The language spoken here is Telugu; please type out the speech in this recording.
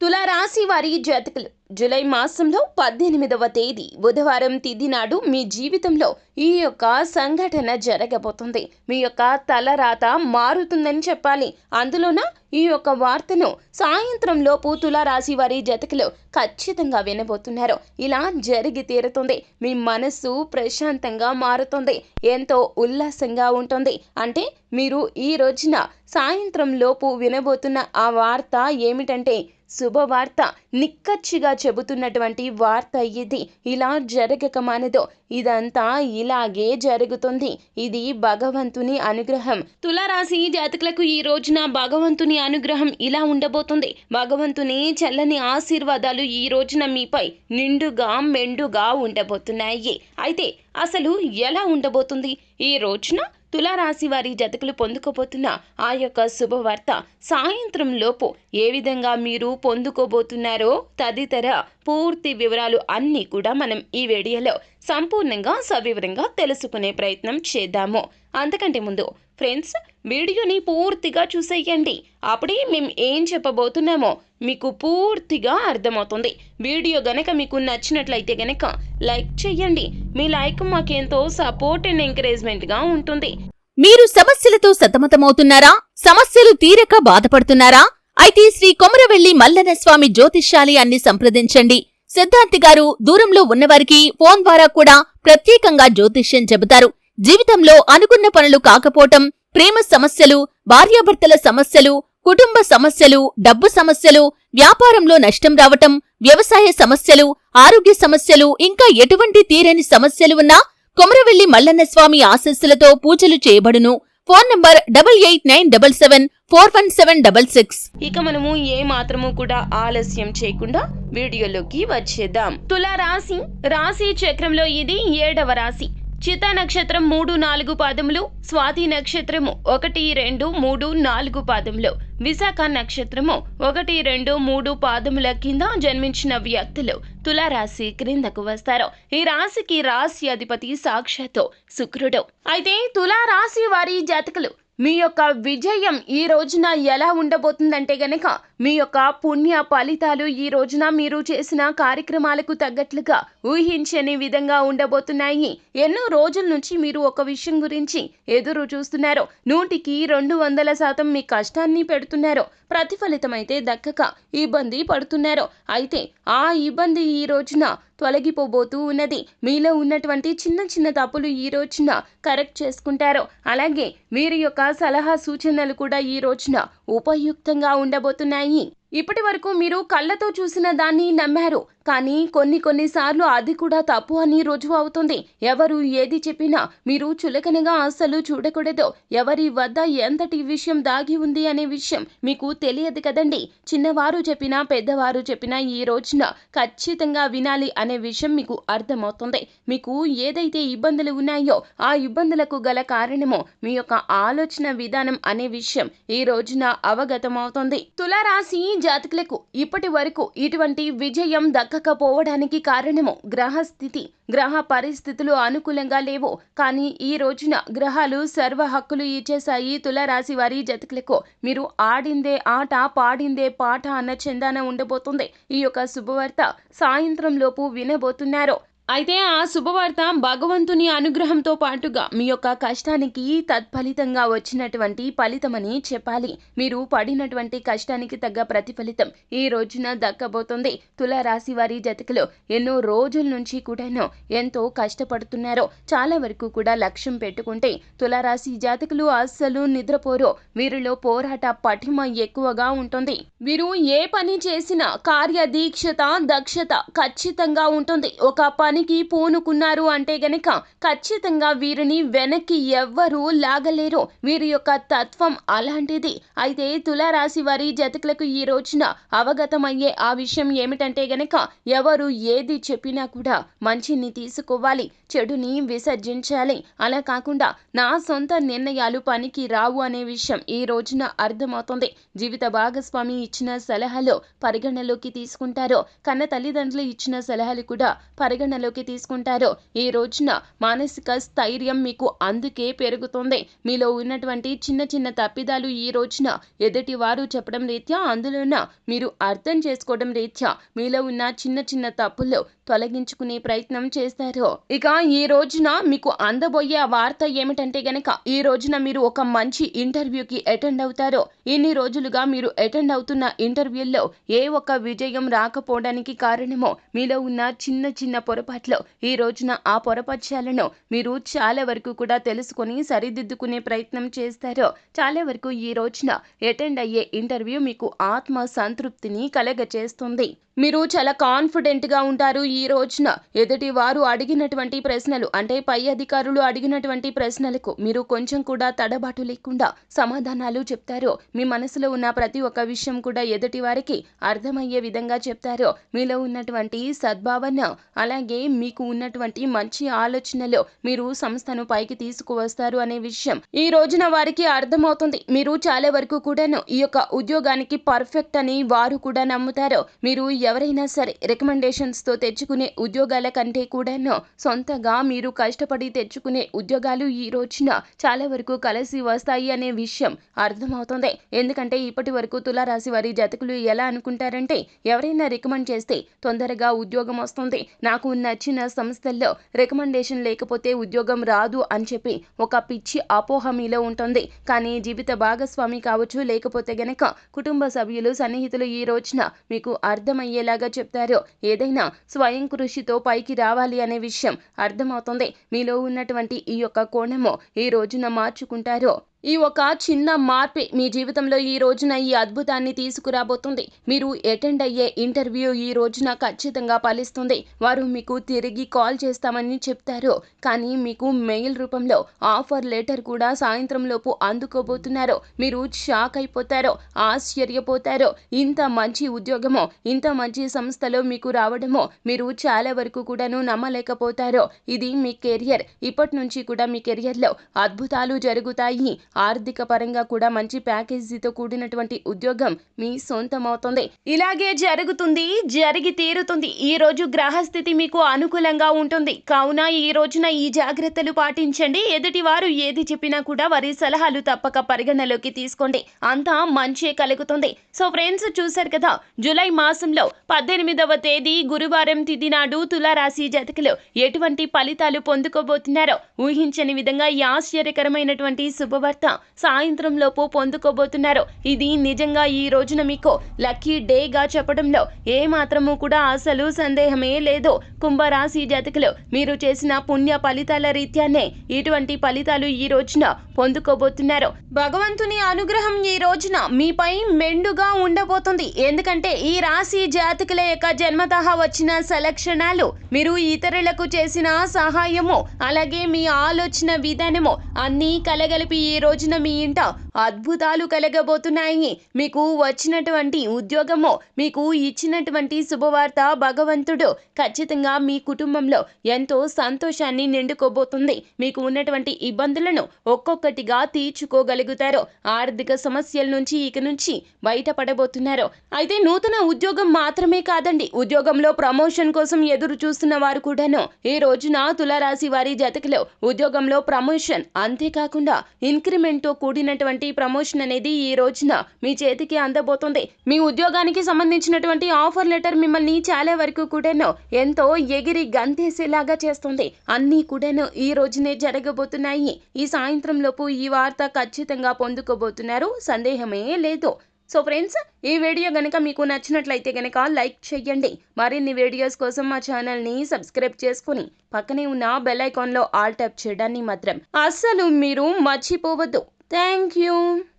తులారాశి వారి జాతకులు. జూలై మాసంలో పద్దెనిమిదవ తేదీ బుధవారం తిథి నాడు మీ జీవితంలో ఈ యొక్క సంఘటన జరగబోతుంది. మీ యొక్క తలరాత మారుతుందని చెప్పాలి. అందులోన ఈ యొక్క వార్తను సాయంత్రంలోపు తులారాశి వారి జతకులు ఖచ్చితంగా వినబోతున్నారు. ఇలా జరిగి తీరుతుంది. మీ మనస్సు ప్రశాంతంగా మారుతుంది. ఎంతో ఉల్లాసంగా ఉంటుంది. అంటే మీరు ఈ రోజున సాయంత్రంలోపు వినబోతున్న ఆ వార్త ఏమిటంటే శుభవార్త నిక్కచ్చిగా చెబుతున్నటువంటి వార్త ఇది. ఇలా జరగక మానదో. ఇదంతా ఇలాగే జరుగుతుంది. ఇది భగవంతుని అనుగ్రహం. తులారాశి జాతకులకు ఈ రోజున భగవంతుని అనుగ్రహం ఇలా ఉండబోతుంది. భగవంతుని చల్లని ఆశీర్వాదాలు ఈ రోజున మీపై నిండుగా మెండుగా ఉండబోతున్నాయి. అయితే అసలు ఎలా ఉండబోతుంది? ఈ రోజున తులారాశి వారి జతకులు పొందుకోబోతున్న ఆ యొక్క శుభవార్త సాయంత్రం లోపు ఏ విధంగా మీరు పొందుకోబోతున్నారో తదితర పూర్తి వివరాలు అన్నీ కూడా మనం ఈ వీడియోలో సంపూర్ణంగా సవివరంగా తెలుసుకునే ప్రయత్నం చేద్దాము. అంతకంటే ముందు ఫ్రెండ్స్ వీడియోని పూర్తిగా చూసేయండి. అప్పుడే మేము ఏం చెప్పబోతున్నామో మీకు పూర్తిగా అర్థమవుతుంది. వీడియో గనక మీకు నచ్చినట్లయితే గనక లైక్ చేయండి. మీ లైక్ మాకెంతో సపోర్ట్ అండ్ ఎంకరేజ్మెంట్గా ఉంటుంది. మీరు సమస్యలతో సతమతమవుతున్నారా? సమస్యలు తీరక బాధపడుతున్నారా? అయితే శ్రీ కొమరవెల్లి మల్లన స్వామి జ్యోతిష్యాలయాన్ని సంప్రదించండి. సిద్ధాంతి గారు దూరంలో ఉన్నవారికి ఫోన్ ద్వారా కూడా ప్రత్యేకంగా జ్యోతిష్యం చెబుతారు. జీవితంలో అనుకున్న పనులు కాకపోవటం ప్రేమ సమస్యలు భార్యాభర్తల సమస్యలు కుటుంబ సమస్యలు డబ్బు సమస్యలు వ్యాపారంలో నష్టం రావటం వ్యవసాయ సమస్యలు ఆరోగ్య సమస్యలు ఇంకా ఎటువంటి తీరని సమస్యలు ఉన్నా కొమరవెల్లి మల్లన్న స్వామి ఆశస్సులతో పూజలు చేయబడును. Phone number double eight nine double seven four one seven double six. ఇక మనము ఏ మాత్రము కూడా ఆలస్యం చేయకుండా వీడియోలోకి వచ్చేద్దాం. తులా రాశి రాశి చక్రంలో ఇది ఏడవ రాశి. చితా నక్షత్రం మూడు నాలుగు పాదములు స్వాతి నక్షత్రము ఒకటి రెండు మూడు నాలుగు పాదములు విశాఖ నక్షత్రము ఒకటి రెండు మూడు పాదముల కింద జన్మించిన వ్యక్తులు తులారాశి క్రిందకు వస్తారు. ఈ రాశికి రాశి అధిపతి సాక్షాత్తు శుక్రుడు. అయితే తులారాశి వారి జాతకులు మీ యొక్క విజయం ఈ రోజున ఎలా ఉండబోతుందంటే గనక మీ యొక్క పుణ్య ఫలితాలు ఈ రోజున మీరు చేసిన కార్యక్రమాలకు తగ్గట్లుగా ఊహించని విధంగా ఉండబోతున్నాయి. ఎన్నో రోజుల నుంచి మీరు ఒక విషయం గురించి ఎదురు చూస్తున్నారు. నూటికి రెండు వందల శాతం మీ కష్టాన్ని పెడుతున్నారు. ప్రతిఫలితం అయితే దక్కక ఇబ్బంది పడుతున్నారు. అయితే ఆ ఇబ్బంది ఈ రోజున తొలగిపోబోతూ ఉన్నది. మీలో ఉన్నటువంటి చిన్న చిన్న తప్పులు ఈ రోజున కరెక్ట్ చేసుకుంటారు. అలాగే వీరి యొక్క సలహా సూచనలు కూడా ఈ రోజున ఉపయుక్తంగా ఉండబోతున్నాయి. ఇప్పటి వరకు మీరు కళ్ళతో చూసిన దాన్ని నమ్మారు. కానీ కొన్ని కొన్నిసార్లు అది కూడా తప్పు అని రుజువు అవుతుంది. ఎవరు ఏది చెప్పినా మీరు చులకనగా అస్సలు చూడకూడదు. ఎవరి వద్ద ఎంతటి విషయం దాగి ఉంది అనే విషయం మీకు తెలియదు కదండి. చిన్నవారు చెప్పినా పెద్దవారు చెప్పినా ఈ రోజున ఖచ్చితంగా వినాలి అనే విషయం మీకు అర్థమవుతుంది. మీకు ఏదైతే ఇబ్బందులు ఉన్నాయో ఆ ఇబ్బందులకు గల కారణము మీ యొక్క ఆలోచన విధానం అనే విషయం ఈ రోజున అవగతమవుతుంది. తులారాశి జాతకులకు ఇప్పటి వరకు ఇటువంటి విజయం దక్కకపోవడానికి కారణము గ్రహస్థితి గ్రహ పరిస్థితులు అనుకూలంగా లేవు. కానీ ఈ రోజున గ్రహాలు సర్వ హక్కులు ఇచ్చేశాయి. తులరాశి వారి జతకులకు మీరు ఆడిందే ఆట పాడిందే పాట అన్న చందాన ఉండబోతుంది. ఈ యొక్క శుభవార్త సాయంత్రం లోపు వినబోతున్నారు. అయితే ఆ శుభవార్త భగవంతుని అనుగ్రహంతో పాటుగా మీ యొక్క కష్టానికి తత్ఫలితంగా వచ్చినటువంటి ఫలితమని చెప్పాలి. మీరు పడినటువంటి కష్టానికి తగ్గ ప్రతిఫలితం ఈ రోజున దక్కబోతుంది. తులారాశి వారి జతకలో ఎన్నో రోజుల నుంచి కూడాను ఎంతో కష్టపడుతున్నారో. చాలా వరకు కూడా లక్ష్యం పెట్టుకుంటే తులారాశి జాతకులు అస్సలు నిద్రపోరు. వీరిలో పోరాట పటిమ ఎక్కువగా ఉంటుంది. వీరు ఏ పని చేసినా కార్యదీక్షత దక్షత ఖచ్చితంగా ఉంటుంది. ఒక పని పనికి పూనుకున్నారు అంటే గనక ఖచ్చితంగా వీరిని వెనక్కి ఎవ్వరూ లాగలేరు. వీరి యొక్క తత్వం అలాంటిది. అయితే తులారాశి వారి జతకులకు ఈ రోజున అవగతమయ్యే ఆ విషయం ఏమిటంటే గనక ఎవరు ఏది చెప్పినా కూడా మంచిని తీసుకోవాలి చెడుని విసర్జించాలి. అలా కాకుండా నా సొంత నిర్ణయాలు పనికి రావు అనే విషయం ఈ రోజున అర్థమవుతుంది. జీవిత భాగస్వామి ఇచ్చిన సలహాలు పరిగణలోకి తీసుకుంటారో. కన్న తల్లిదండ్రులు ఇచ్చిన సలహాలు కూడా పరిగణలో పరిగణలోకి తీసుకుంటారో ఈ రోజున మానసిక స్థైర్యం మీకు అందుకే పెరుగుతుంది. మీలో ఉన్నటువంటి చిన్న చిన్న తప్పిదాలు ఈ రోజున ఎదుటి వారు చెప్పడం రీత్యా అందులోన మీరు అర్థం చేసుకోవడం రీత్యా మీలో ఉన్న చిన్న చిన్న తప్పులు తొలగించుకునే ప్రయత్నం చేస్తారు. ఇక ఈ రోజున మీకు అందబోయే వార్త ఏమిటంటే గనక ఈ రోజున మీరు ఒక మంచి ఇంటర్వ్యూకి అటెండ్ అవుతారో. ఇన్ని రోజులుగా మీరు అటెండ్ అవుతున్న ఇంటర్వ్యూల్లో ఏ ఒక్క విజయం రాకపోవడానికి కారణమో మీలో ఉన్న చిన్న చిన్న పొరపాటు పొరపాట్లు ఈ రోజున ఆ పొరపక్షాలను మీరు చాలా వరకు కూడా తెలుసుకొని సరిదిద్దుకునే ప్రయత్నం చేస్తారో చాలా వరకు ఈ రోజున అటెండ్ అయ్యే ఇంటర్వ్యూ మీకు ఆత్మ సంతృప్తిని కలగచేస్తుంది. మీరు చాలా కాన్ఫిడెంట్గా ఉంటారు ఈ రోజున. ఎదుటి వారు అడిగినటువంటి ప్రశ్నలు అంటే పై అధికారులు అడిగినటువంటి ప్రశ్నలకు మీరు కొంచెం కూడా తడబాటు లేకుండా సమాధానాలు చెప్తారు మీ మనసులో ఉన్న ప్రతి ఒక్క విషయం కూడా ఎదుటి వారికి అర్థమయ్యే విధంగా చెప్తారు మీలో ఉన్నటువంటి సద్భావన అలాగే మీకు ఉన్నటువంటి మంచి ఆలోచనలో మీరు సంస్థను పైకి తీసుకువస్తారు అనే విషయం ఈ రోజున వారికి అర్థమవుతుంది. మీరు చాలా వరకు కూడాను ఈ యొక్క ఉద్యోగానికి పర్ఫెక్ట్ అని వారు కూడా నమ్ముతారు. మీరు ఎవరైనా సరే రికమెండేషన్స్తో తెచ్చుకునే ఉద్యోగాల కంటే కూడాను సొంతగా మీరు కష్టపడి తెచ్చుకునే ఉద్యోగాలు ఈ రోజున చాలా వరకు కలిసి వస్తాయి అనే విషయం అర్థమవుతుంది. ఎందుకంటే ఇప్పటి వరకు తులారాశి వారి జతకులు ఎలా అనుకుంటారంటే ఎవరైనా రికమెండ్ చేస్తే తొందరగా ఉద్యోగం వస్తుంది. నాకు ఉన్న నచ్చిన సంస్థల్లో రికమెండేషన్ లేకపోతే ఉద్యోగం రాదు అని చెప్పి ఒక పిచ్చి అపోహ మీలో ఉంటుంది. కానీ జీవిత భాగస్వామి కావచ్చు లేకపోతే గనక కుటుంబ సభ్యులు సన్నిహితులు ఈ రోజున మీకు అర్థమయ్యేలాగా చెప్తారు. ఏదైనా స్వయం కృషితో పైకి రావాలి అనే విషయం అర్థమవుతుంది. మీలో ఉన్నటువంటి ఈ యొక్క కోణము ఈ రోజున మార్చుకుంటారు? ఈ ఒక చిన్న మార్పే మీ జీవితంలో ఈ రోజున ఈ అద్భుతాన్ని తీసుకురాబోతుంది. మీరు అటెండ్ అయ్యే ఇంటర్వ్యూ ఈ రోజున ఖచ్చితంగా ఫలిస్తుంది. వారు మీకు తిరిగి కాల్ చేస్తామని చెప్తారు. కానీ మీకు మెయిల్ రూపంలో ఆఫర్ లెటర్ కూడా సాయంత్రం లోపు అందుకోబోతున్నారు. మీరు షాక్ అయిపోతారో ఆశ్చర్యపోతారో. ఇంత మంచి ఉద్యోగమో ఇంత మంచి సంస్థలో మీకు రావడమో మీరు చాలా వరకు కూడాను నమ్మలేకపోతారో. ఇది మీ కెరియర్. ఇప్పటి నుంచి కూడా మీ కెరియర్లో అద్భుతాలు జరుగుతాయి. ఆర్థిక పరంగా కూడా మంచి ప్యాకేజీతో కూడినటువంటి ఉద్యోగం మీ సొంతమవుతుంది. ఇలాగే జరుగుతుంది జరిగి తీరుతుంది. ఈ రోజు గ్రహస్థితి మీకు అనుకూలంగా ఉంటుంది. కావున ఈ రోజున ఈ జాగ్రత్తలు పాటించండి. ఎదుటి వారు ఏది చెప్పినా కూడా వారి సలహాలు తప్పక పరిగణలోకి తీసుకోండి. అంతా మంచే కలుగుతుంది. సో ఫ్రెండ్స్ చూశారు కదా జూలై మాసంలో పద్దెనిమిదవ తేదీ గురువారం తిది నాడు తులారాశి జతకలో ఎటువంటి ఫలితాలు పొందుకోబోతున్నారో ఊహించని విధంగా ఈ ఆశ్చర్యకరమైనటువంటి శుభవార్త సాయంత్రం లోపు పొందుకోబోతున్నారు. ఇది నిజంగా ఈ రోజున మీకు లక్కీ డేగా చెప్పడంలో ఏ మాత్రము కూడా అసలు సందేహమే లేదు. కుంభరాశి జాతకులు మీరు చేసిన పుణ్య ఫలితాల రీత్యానే ఇటువంటి ఫలితాలు ఈ రోజున పొందుకోబోతున్నారు. భగవంతుని అనుగ్రహం ఈ రోజున మీపై మెండుగా ఉండబోతుంది. ఎందుకంటే ఈ రాశి జాతకుల యొక్క జన్మతః వచ్చిన సెలక్షణాలు మీరు ఇతరులకు చేసిన సహాయము అలాగే మీ ఆలోచన విధానము అన్నీ కలగలిపి ఈ రోజున మీ ఇంట అద్భుతాలు కలగబోతున్నాయి. మీకు వచ్చినటువంటి ఉద్యోగము మీకు ఇచ్చినటువంటి శుభవార్త భగవంతుడు ఖచ్చితంగా మీ కుటుంబంలో ఎంతో సంతోషాన్ని నిండుకోబోతుంది. మీకు ఉన్నటువంటి ఇబ్బందులను ఒక్కొక్కటిగా తీర్చుకోగలుగుతారు. ఆర్థిక సమస్యల నుంచి ఇక నుంచి బయటపడబోతున్నారు. అయితే నూతన ఉద్యోగం మాత్రమే కాదండి ఉద్యోగంలో ప్రమోషన్ కోసం ఎదురు చూస్తున్న వారు కూడాను. ఈ రోజున తులారాశి వారి జతకులో ఉద్యోగంలో ప్రమోషన్ అంతేకాకుండా ఇంక్రిమెంట్తో కూడినటువంటి కూడినటువంటి ప్రమోషన్ అనేది ఈ రోజున మీ చేతికి అందబోతుంది. మీ ఉద్యోగానికి సంబంధించినటువంటి ఆఫర్ లెటర్ మిమ్మల్ని చాలా వరకు కూడాను ఎంతో ఎగిరి గంతేసేలాగా చేస్తుంది. అన్నీ కూడాను ఈ రోజునే జరగబోతున్నాయి. ఈ సాయంత్రం లోపు ఈ వార్త ఖచ్చితంగా పొందుకోబోతున్నారు. సందేహమే లేదు. సో ఫ్రెండ్స్ ఈ వీడియో గనుక మీకు నచ్చినట్లయితే గనుక లైక్ చేయండి మరిన్ని వీడియోస్ కోసం మా ఛానల్ని సబ్స్క్రైబ్ చేసుకుని పక్కనే ఉన్న బెల్ ఐకాన్లో ఆల్ ట్యాప్ చేయడాన్ని మాత్రం అస్సలు మీరు మర్చిపోవద్దు. Thank you.